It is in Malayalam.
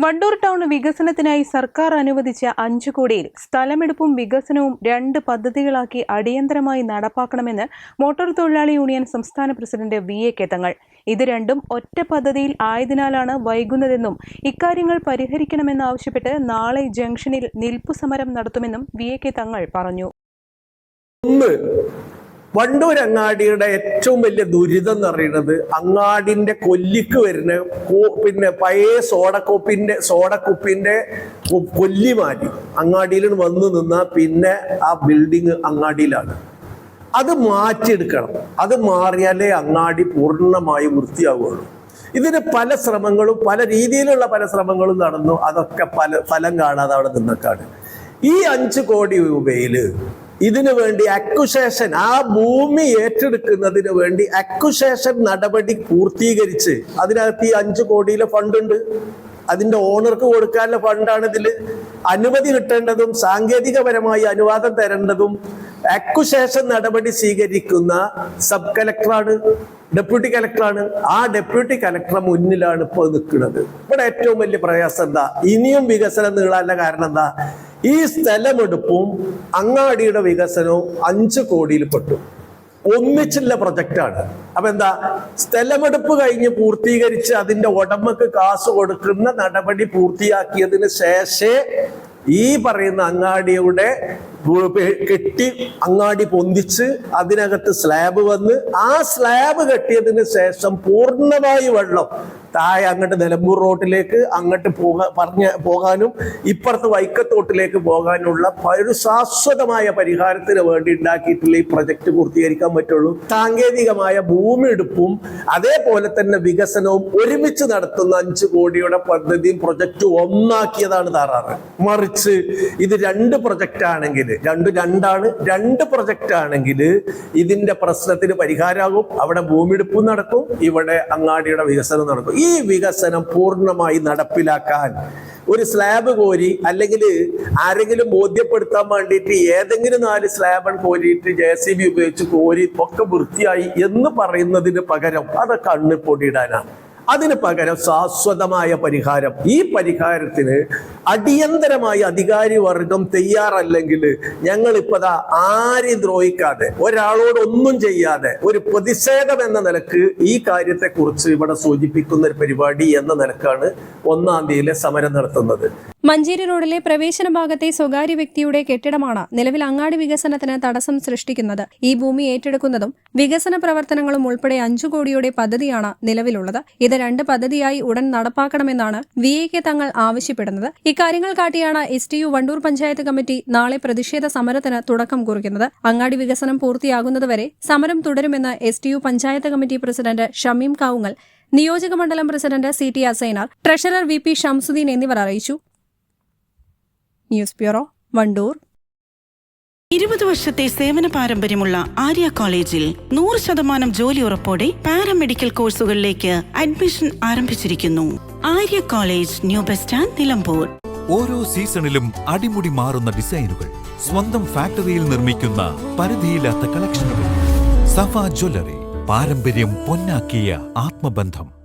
Wandoor town വികസനത്തിനായി സർക്കാർ അനുവദിച്ച അഞ്ചു കോടിയിൽ സ്ഥലമെടുപ്പും വികസനവും രണ്ട് പദ്ധതികളാക്കി അടിയന്തരമായി നടപ്പാക്കണമെന്ന് മോട്ടോർ തൊഴിലാളി യൂണിയൻ സംസ്ഥാന പ്രസിഡന്റ് വി എ കെ ഇത് രണ്ടും ഒറ്റ പദ്ധതിയിൽ ആയതിനാലാണ് വൈകുന്നതെന്നും ഇക്കാര്യങ്ങൾ പരിഹരിക്കണമെന്നാവശ്യപ്പെട്ട് നാളെ ജംഗ്ഷനിൽ നിൽപ്പു സമരം നടത്തുമെന്നും വി എ കെ തങ്ങൾ പറഞ്ഞു വണ്ടൂർ അങ്ങാടിയുടെ ഏറ്റവും വലിയ ദുരിതം എന്ന് പറയുന്നത് അങ്ങാടിന്റെ കൊല്ലിക്ക് വരുന്ന പിന്നെ പഴയ സോഡക്കോപ്പിന്റെ സോഡക്കുപ്പിന്റെ കൊല്ലി മാറ്റി. അങ്ങാടിയിൽ വന്നു നിന്നാൽ പിന്നെ ആ ബിൽഡിങ് അങ്ങാടിയിലാണ്. അത് മാറ്റിയെടുക്കണം. അത് മാറിയാലേ അങ്ങാടി പൂർണമായി വൃത്തിയാവുകയുള്ളൂ. ഇതിന് പല ശ്രമങ്ങളും പല രീതിയിലുള്ള പല ശ്രമങ്ങളും നടന്നു. അതൊക്കെ പല ഫലം കാണാതെ അവിടെ നിന്നൊക്കെയാണ്. ഈ അഞ്ച് കോടി രൂപയിൽ ഇതിനു വേണ്ടി അക്യുസേഷൻ ആ ഭൂമി ഏറ്റെടുക്കുന്നതിന് വേണ്ടി അക്യുസേഷൻ നടപടി പൂർത്തീകരിച്ച് അതിനകത്ത് ഈ അഞ്ചു കോടിയിലെ ഫണ്ടുണ്ട്. അതിന്റെ ഓണർക്ക് കൊടുക്കാനുള്ള ഫണ്ടാണ് ഇതിൽ. അനുമതി കിട്ടേണ്ടതും സാങ്കേതികപരമായി അനുവാദം തരേണ്ടതും അക്യുസേഷൻ നടപടി സ്വീകരിക്കുന്ന സബ് കലക്ടറാണ് ഡെപ്യൂട്ടി കലക്ടറാണ്. ആ ഡെപ്യൂട്ടി കലക്ടറെ മുന്നിലാണ് ഇപ്പോൾ നിൽക്കുന്നത്. ഇവിടെ ഏറ്റവും വലിയ പ്രയാസം എന്താ? ഇനിയും വികസനം നീളാനുള്ള കാരണം എന്താ? ഈ സ്ഥലമെടുപ്പും അങ്ങാടിയുടെ വികസനവും അഞ്ച് കോടിയിൽ പെട്ടു. ഒന്നിച്ചുള്ള പ്രൊജക്റ്റാണ് അപ്പൊ എന്താ? സ്ഥലമെടുപ്പ് കഴിഞ്ഞ് പൂർത്തീകരിച്ച് അതിന്റെ ഉടമക്ക് കാശ് കൊടുക്കുന്ന നടപടി പൂർത്തിയാക്കിയതിന് ശേഷേ ഈ പറയുന്ന അങ്ങാടിയുടെ കെട്ടി അങ്ങാടി പൊന്തിച്ച് അതിനകത്ത് സ്ലാബ് വന്ന് ആ സ്ലാബ് കെട്ടിയതിന് ശേഷം പൂർണമായി വെള്ളം താഴെ അങ്ങോട്ട് നിലമ്പൂർ റോട്ടിലേക്ക് അങ്ങോട്ട് പോകാൻ പറഞ്ഞ പോകാനും ഇപ്പുറത്ത് വൈക്കത്തോട്ടിലേക്ക് പോകാനുള്ള ഒരു ശാശ്വതമായ പരിഹാരത്തിന് വേണ്ടി ഉണ്ടാക്കിയിട്ടുള്ള ഈ പ്രൊജക്ട് പൂർത്തീകരിക്കാൻ പറ്റുള്ളൂ. സാങ്കേതികമായ ഭൂമി എടുപ്പും അതേപോലെ തന്നെ വികസനവും ഒരുമിച്ച് നടത്തുന്ന അഞ്ച് കോടിയുടെ പദ്ധതിയും പ്രൊജക്റ്റും ഒന്നാക്കിയതാണ് താറാറ് മറിച്ച് ഇത് രണ്ട് പ്രൊജക്റ്റ് ആണെങ്കിൽ രണ്ട് രണ്ടാണ്. രണ്ട് പ്രൊജക്റ്റ് ആണെങ്കിൽ ഇതിന്റെ പ്രശ്നത്തിന് പരിഹാരമാകും. അവിടെ ഭൂമിയെടുപ്പും നടക്കും. ഇവിടെ അങ്ങാടിയുടെ വികസനം നടക്കും. ഈ വികസനം പൂർണമായി നടപ്പിലാക്കാൻ ഒരു സ്ലാബ് കോരി അല്ലെങ്കിൽ ആരെങ്കിലും ബോധ്യപ്പെടുത്താൻ വേണ്ടിയിട്ട് ഏതെങ്കിലും നാല് സ്ലാബൺ കോരിയിട്ട് ജെ സി ബി ഉപയോഗിച്ച് കോരി ഒക്കെ വൃത്തിയായി എന്ന് പറയുന്നതിന് പകരം അത് കണ്ണ് പൊടിയിടാനാണ്. അതിന് പകരം ശാശ്വതമായ പരിഹാരം. ഈ പരിഹാരത്തിന് അടിയന്തരമായി അധികാരി വർഗം തയ്യാറല്ലെങ്കിൽ ഞങ്ങൾ ഇപ്പത ആരെയും ദ്രോഹിക്കാതെ ഒരാളോട് ഒന്നും ചെയ്യാതെ ഒരു പ്രതിഷേധം എന്ന നിലയ്ക്ക് ഈ കാര്യത്തെക്കുറിച്ച് ഇവിടെ സൂചിപ്പിക്കുന്ന ഒരു പരിപാടി എന്ന നിലക്കാണ് ഒന്നാം തീയതിയിലെ സമരം നടത്തുന്നത്. മഞ്ചേരി റോഡിലെ പ്രവേശന ഭാഗത്തെ സ്വകാര്യ വ്യക്തിയുടെ കെട്ടിടമാണ് നിലവിൽ അങ്ങാടി വികസനത്തിന് തടസ്സം സൃഷ്ടിക്കുന്നത്. ഈ ഭൂമി ഏറ്റെടുക്കുന്നതും വികസന പ്രവർത്തനങ്ങളും ഉൾപ്പെടെ അഞ്ചു കോടിയുടെ പദ്ധതിയാണ് നിലവിലുള്ളത്. ഇത് രണ്ട് പദ്ധതിയായി ഉടൻ നടപ്പാക്കണമെന്നാണ് വി എ കെ തങ്ങൾ ആവശ്യപ്പെടുന്നത്. ഇക്കാര്യങ്ങൾ കാട്ടിയാണ് S T U Wandoor panchayat committee നാളെ പ്രതിഷേധ സമരത്തിന് തുടക്കം കുറിക്കുന്നത്. അങ്ങാടി വികസനം പൂർത്തിയാകുന്നതുവരെ സമരം തുടരുമെന്ന് S T U panchayat committee president Shameem Kavungal നിയോജക മണ്ഡലം president C T Asainar treasurer V P Shamsuddin എന്നിവർ അറിയിച്ചു. News bureau Wandoor. ഇരുപത് വർഷത്തെ സേവന പാരമ്പര്യമുള്ള ആര്യ കോളേജിൽ നൂറ് ശതമാനം ജോലി ഉറപ്പോടെ പാരാമെഡിക്കൽ കോഴ്സുകളിലേക്ക് അഡ്മിഷൻ ആരംഭിച്ചിരിക്കുന്നു. Arya college new bus stand Nilambur. ഓരോ സീസണിലും അടിമുടി മാറുന്ന ഡിസൈനുകൾ സ്വന്തം ഫാക്ടറിയിൽ നിർമ്മിക്കുന്ന പരിധിയില്ലാത്ത കളക്ഷനുകൾ. സഫ ജ്വല്ലറി പാരമ്പര്യം പൊന്നാക്കിയ ആത്മബന്ധം.